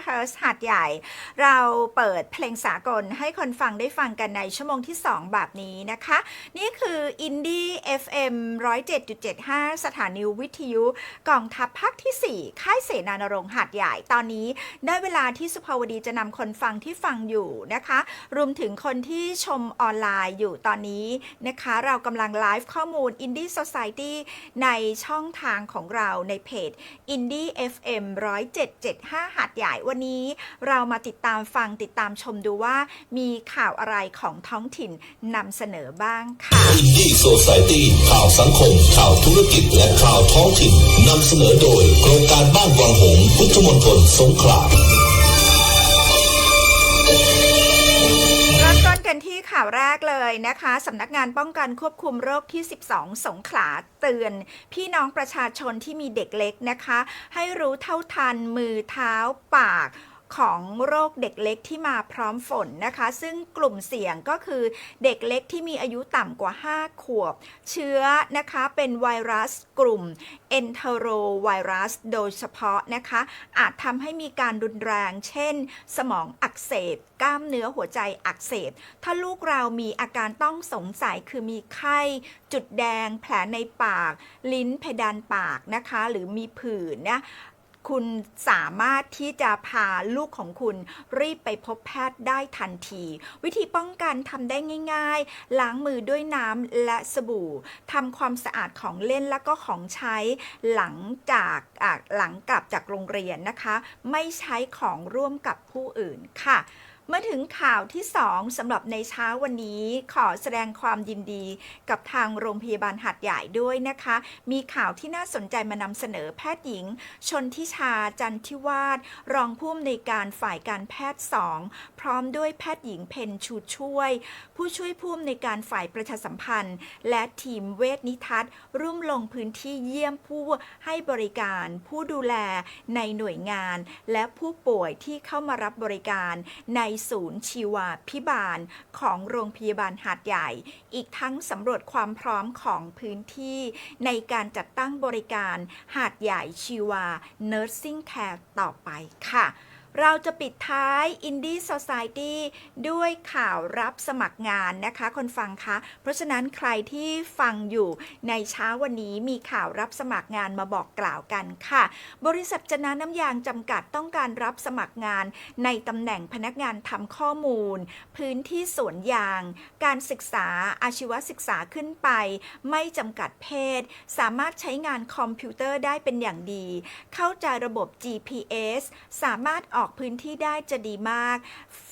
MHz หาดใหญ่ เราเปิดเพลงสากลให้คนฟังได้ฟังกันในชั่วโมงที่ 2 แบบนี้นะคะ นี่คือ Indie FM 107.75 สถานีวิทยุกองทัพภาคที่ 4 ค่ายเสนานรงหาดใหญ่ ตอนนี้ได้เวลาที่สุภาวดีจะนำคนฟังที่ฟังอยู่นะคะ รวมถึงคนที่ชมออนไลน์อยู่ตอนนี้นะคะ เรากำลังไลฟ์ข้อมูล Indie Society ในช่องทางของเราในเพจ Indie FM 107.75หาดใหญ่วันนี้เรามาติดตามฟังติดตามชมดูว่ามีข่าวอะไรของท้องถิ่นนำเสนอบ้างค่ะอินดี้โซซตี้ข่าวสังคม ข่าวธุรกิจ และข่าวท้องถิ่นนำเสนอโดยโครงการบ้านวังหงพุทธมณฑลสงขลา ข่าวแรกเลยนะคะสำนักงานป้องกันควบคุมโรคที่ 12 สงขลาเตือน พี่น้องประชาชนที่มีเด็กเล็กนะคะ ให้รู้เท่าทันมือเท้าปาก ของโรคเด็กเล็กที่มาพร้อมฝนนะคะ ซึ่งกลุ่มเสี่ยงก็คือเด็กเล็กที่มีอายุต่ำกว่า 5 ขวบ เชื้อนะคะเป็นไวรัสกลุ่ม e n t e r o virus โดยเฉพาะนะคะ อาจทำให้มีการรุนแรง เช่น สมองอักเสบ กล้ามเนื้อหัวใจอักเสบ ถ้าลูกเรามีอาการต้องสงสัยคือมีไข้ จุดแดง แผลในปาก ลิ้นเพดานปากนะคะ หรือมีผื่นนะ คุณสามารถที่จะพาลูกของคุณรีบไปพบแพทย์ได้ทันที วิธีป้องกันทำได้ง่ายๆ ล้างมือด้วยน้ำและสบู่ทำความสะอาดของเล่นแล้วก็ของใช้หลังจากหลังกลับจากโรงเรียนนะคะ ไม่ใช้ของร่วมกับผู้อื่นค่ะ มื่อถึงข่าวที่ 2สำหรับในเช้าวันนี้ขอแสดงความยินดีกับทางโรงพยาบาลหัดใหญ่ด้วยนะคะ มีข่าวที่น่าสนใจมานำเสนอแพทย์หญิง ชนทิชาจันทิวาสรองผู้อำนวยการฝ่ายการแพทย์ 2 พร้อมด้วยแพทย์หญิงเพนชูช่วย ผู้ช่วยผู้อำนวยการฝ่ายประชาสัมพันธ์ และทีมเวชนิทัศน์ ร่วมลงพื้นที่เยี่ยมผู้ให้บริการ ผู้ดูแลในหน่วยงาน และผู้ป่วยที่เข้ามารับบริการในศูนย์ชีวาพิบาลของโรงพยาบาลหาดใหญ่ อีกทั้งสำรวจความพร้อมของพื้นที่ ในการจัดตั้งบริการหาดใหญ่ชีวา Nursing Care ต่อไปค่ะ เราจะปิดท้าย Indie Society ด้วยข่าวรับสมัครงานนะคะ คนฟังคะ เพราะฉะนั้นใครที่ฟังอยู่ในเช้าวันนี้มีข่าวรับสมัครงานมาบอกกล่าวกันค่ะ บริษัทจนาน้ำยางจำกัดต้องการรับสมัครงานในตำแหน่งพนักงานทำข้อมูล พื้นที่สวนยาง การศึกษาอาชีวศึกษาขึ้นไป ไม่จำกัดเพศ สามารถใช้งานคอมพิวเตอร์ได้เป็นอย่างดี เข้าใจระบบ GPS สามารถออกอกพื้นที่ได้จะดีมาก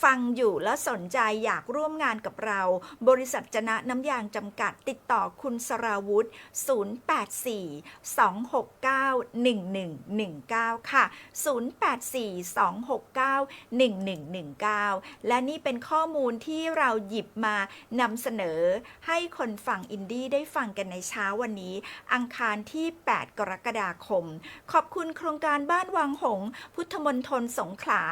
ฟังอยู่แล้วสนใจอยากร่วมงานกับเรา บริษัทจนะน้ำยางจำกัดติดต่อคุณสราวุธ 084-269-1119 ค่ะ 084-269-1119 และนี่เป็นข้อมูลที่เราหยิบมานำเสนอให้คนฟังอินดี้ได้ฟังกันในเช้าวันนี้ อังคารที่ 8 กรกฎาคม ขอบคุณโครงการบ้านวังหงส์พุทธมณฑลสงขลา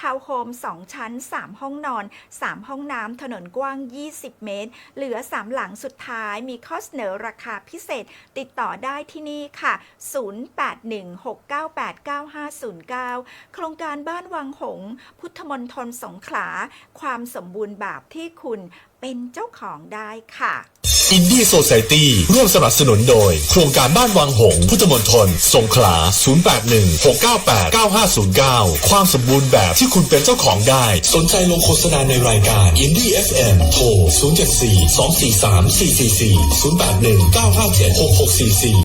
ทาวน์โฮม 2 ชั้น 3 ห้องนอน 3 ห้องน้ำถนนกว้าง 20 เมตร เหลือ 3 หลังสุดท้ายมีข้อเสนอราคาพิเศษ ติดต่อได้ที่นี่ค่ะ 0816989509 โครงการบ้านวังหงส์พุทธมณฑลสงขลา ความสมบูรณ์แบบที่คุณ เป็นเจ้าของได้ค่ะอินดี้โซซตี้ร่วมสนับสนุนโดย โครงการบ้านวังหง พุทธมณฑลสงขลา 0816989509 ความสมบูรณ์แบบที่คุณเป็นเจ้าของได้ สนใจลงโฆษณาในรายการอินดี้ FM โทร 074 243 444 081 957 6644